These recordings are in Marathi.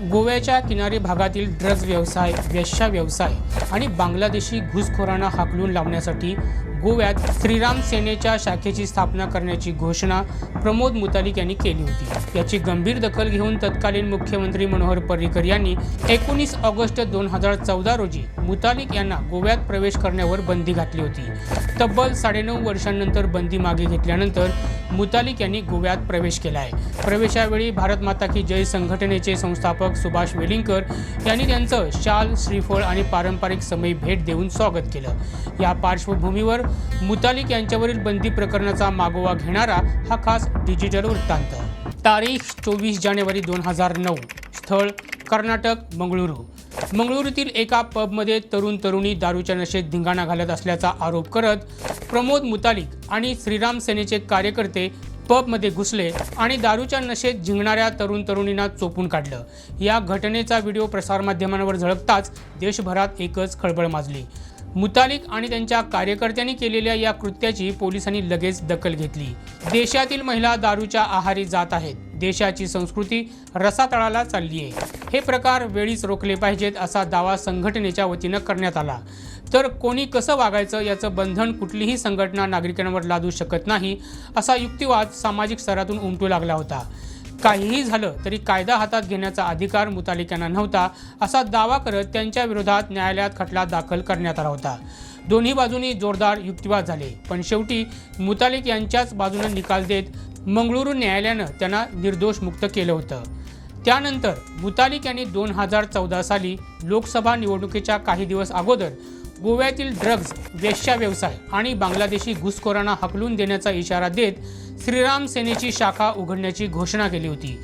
गोव्याच्या किनारी भागातील ड्रग्ज व्यवसाय वेश्या व्यवसाय आणि बांगलादेशी घुसखोरांना हाकलून लावण्यासाठी गोव्यात श्रीराम सेनेच्या शाखेची स्थापना करण्याची घोषणा प्रमोद मुतालिक यांनी केली होती. याची गंभीर दखल घेऊन तत्कालीन मुख्यमंत्री मनोहर पर्रिकर यांनी एकोणीस ऑगस्ट दोन हजार चौदा रोजी मुतालिक यांना गोव्यात प्रवेश करण्यावर बंदी घातली होती. तब्बल साडेनऊ वर्षांनंतर बंदी मागे घेतल्यानंतर मुतालिक यांनी गोव्यात प्रवेश केला आहे प्रवेशावेळी भारत माता की जय संघटनेचे संस्थापक सुभाष वेलिंगकर यांनी त्यांचं शाल श्रीफळ आणि पारंपरिक समयी भेट देऊन स्वागत केलं. या पार्श्वभूमीवर मुतालिक यांच्यावरील बंदी प्रकरणाचा मागोवा घेणारा हा खास डिजिटल वृत्तांत. तारीख चोवीस जानेवारी दोन हजार नऊ. स्थळ कर्नाटक मंगळुरू. मंगळुरूतील एका पबमध्ये तरुण तरुणी दारूच्या नशेत धिंगाणा घालत असल्याचा आरोप करत प्रमोद मुतालिक आणि श्रीराम सेनेचे कार्यकर्ते पबमध्ये घुसले आणि दारूच्या नशेत झिंगणाऱ्या तरुण तरुणींना चोपून काढलं. या घटनेचा व्हिडिओ प्रसारमाध्यमांवर झळकताच देशभरात एकच खळबळ माजली. मुतालिक आणि त्यांच्या कार्यकर्त्यांनी केलेल्या या कृत्याची पोलिसांनी लगेच दखल घेतली. देशातील महिला दारूच्या आहारी जात आहेत. देशाची संस्कृती रसातळाला चालली आहे. हे प्रकार वेळीच रोखले पाहिजेत असा दावा संघटनेच्या वतीनं करण्यात आला. तर कोणी कसं वागायचं याचं बंधन कुठलीही संघटना नागरिकांवर लादू शकत नाही असा युक्तिवाद सामाजिक स्तरातून उमटू लागला होता. काहीही झालं तरी कायदा हातात घेण्याचा अधिकार मुतालिकांना नव्हता असा दावा करत त्यांच्या विरोधात न्यायालयात खटला दाखल करण्यात आला होता. दोन्ही बाजूंनी जोरदार युक्तिवाद झाले पण शेवटी मुतालिक यांच्याच बाजूने निकाल देत मंगळुरू न्यायालयानं त्यांना निर्दोष मुक्त केलं होतं. त्यानंतर मुतालिक यांनी दोन हजार चौदा साली लोकसभा निवडणुकीच्या काही दिवस अगोदर गोव्यातील ड्रग्ज वेश्या व्यवसाय आणि बांगलादेशी घुसखोरांना हकलून देण्याचा इशारा देत श्रीराम सेनेची शाखा उघडण्याची घोषणा केली होती.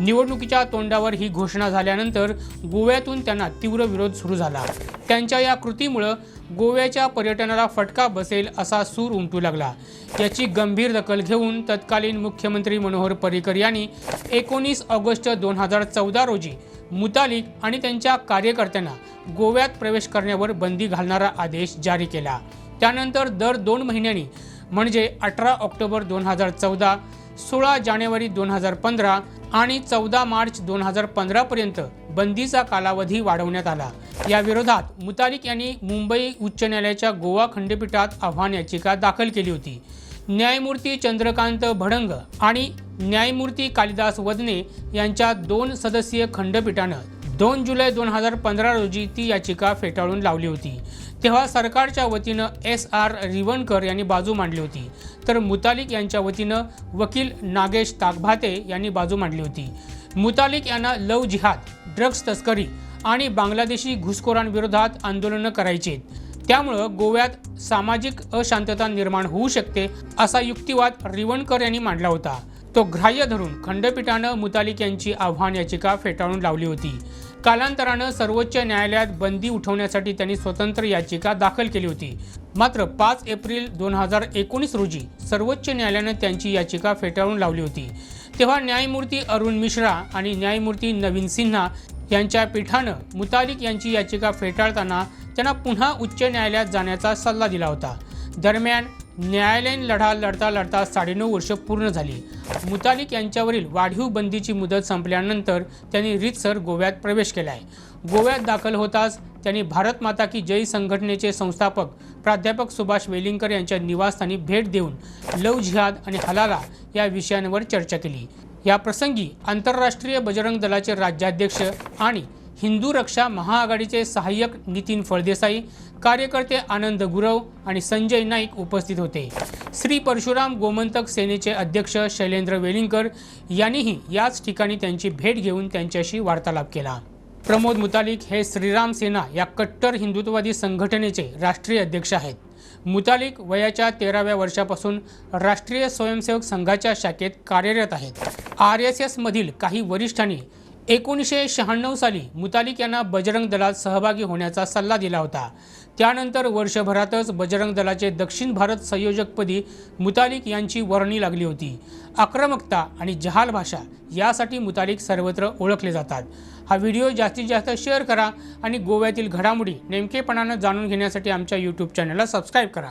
निवडणुकीच्या तोंडावर ही घोषणा झाल्यानंतर गोव्यातून त्यांना तीव्र विरोध सुरू झाला. त्यांच्या या कृतीमुळं गोव्याच्या पर्यटनाला फटका बसेल असा सूर उमटू लागला. याची गंभीर दखल घेऊन तत्कालीन मुख्यमंत्री मनोहर पर्रिकर यांनी एकोणीस ऑगस्ट दोन हजार चौदा रोजी मुतालिक आणि त्यांच्या कार्यकर्त्यांना गोव्यात प्रवेश करण्यावर बंदी घालणारा आदेश जारी केला. त्यानंतर दर दोन महिन्यांनी म्हणजे अठरा ऑक्टोबर दोन हजार चौदा सोळा जानेवारी दोन हजार पंधरा आणि चौदा मार्च दोन हजार पंधरापर्यंत बंदीचा कालावधी वाढवण्यात आला. या विरोधात मुतालिक यांनी मुंबई उच्च न्यायालयाच्या गोवा खंडपीठात आव्हान याचिका दाखल केली होती. न्यायमूर्ती चंद्रकांत भडंग आणि न्यायमूर्ती कालिदास वदने यांच्या दोन सदस्यीय खंडपीठानं दोन जुलै दोन हजार पंधरा रोजी ती याचिका फेटाळून लावली होती. तेव्हा सरकारच्या वतीनं एस आर रिवणकर यांनी बाजू मांडली होती. तर मुतालिक यांच्या वतीनं वकील नागेश ताकभाते यांनी बाजू मांडली होती. मुतालिक यांना लव जिहाद ड्रग्ज तस्करी आणि बांगलादेशी घुसखोरांविरोधात आंदोलनं करायची त्यामुळं गोव्यात सामाजिक अशांतता निर्माण होऊ शकते असा युक्तिवाद रिवणकर यांनी मांडला होता. तो ग्राह्य धरून खंडपीठानं मुतालिक यांची आव्हान याचिका फेटाळून लावली होती. कालांतरानं सर्वोच्च न्यायालयात बंदी उठवण्यासाठी त्यांनी स्वतंत्र याचिका दाखल केली होती. मात्र पाच एप्रिल दोन हजार एकोणीस रोजी सर्वोच्च न्यायालयानं त्यांची याचिका फेटाळून लावली होती. तेव्हा न्यायमूर्ती अरुण मिश्रा आणि न्यायमूर्ती नवीन सिन्हा यांच्या पीठानं मुतालिक यांची याचिका फेटाळताना त्यांना पुन्हा उच्च न्यायालयात जाण्याचा सल्ला दिला होता. दरम्यान न्यायालयीन लढा लढता लढता साडेनऊ वर्ष पूर्ण झाली. मुतालिक यांच्यावरील वाढीव बंदीची मुदत संपल्यानंतर त्यांनी रीतसर गोव्यात प्रवेश केला आहे गोव्यात दाखल होताच त्यांनी भारत माता की जय संघटनेचे संस्थापक प्राध्यापक सुभाष वेलिंगकर यांच्या निवासस्थानी भेट देऊन लव जिहाद आणि हलाला या विषयांवर चर्चा केली. या प्रसंगी आंतरराष्ट्रीय बजरंग दलाचे राज्याध्यक्ष आणि हिंदू रक्षा महाआघाडीचे सहाय्यक नितीन फळदेसाई कार्यकर्ते आनंद गुरव आणि संजय नाईक उपस्थित होते. श्री परशुराम गोमंतक सेनेचे अध्यक्ष शैलेंद्र वेलिंगकर यांनीही याच ठिकाणी त्यांची भेट घेऊन त्यांच्याशी वार्तालाप केला. प्रमोद मुतालिक हे श्रीराम सेना या कट्टर हिंदुत्ववादी संघटनेचे राष्ट्रीय अध्यक्ष आहेत. मुतालिक वयाच्या तेराव्या वर्षापासून राष्ट्रीय स्वयंसेवक संघाच्या शाखेत कार्यरत आहेत. आर एस एसमधील काही वरिष्ठांनी एकोणीसशे शहाण्णव साली मुतालिक यांना बजरंग दलात सहभागी होण्याचा सल्ला दिला होता. त्यानंतर वर्षभरातच बजरंग दलाचे दक्षिण भारत संयोजकपदी मुतालिक यांची वर्णी लागली होती. आक्रमकता आणि जहाल भाषा यासाठी मुतालिक सर्वत्र ओळखले जातात. हा व्हिडिओ जास्तीत जास्त शेअर करा आणि गोव्यातील घडामोडी नेमकेपणानं जाणून घेण्यासाठी आमच्या यूट्यूब चॅनलला सबस्क्राईब करा.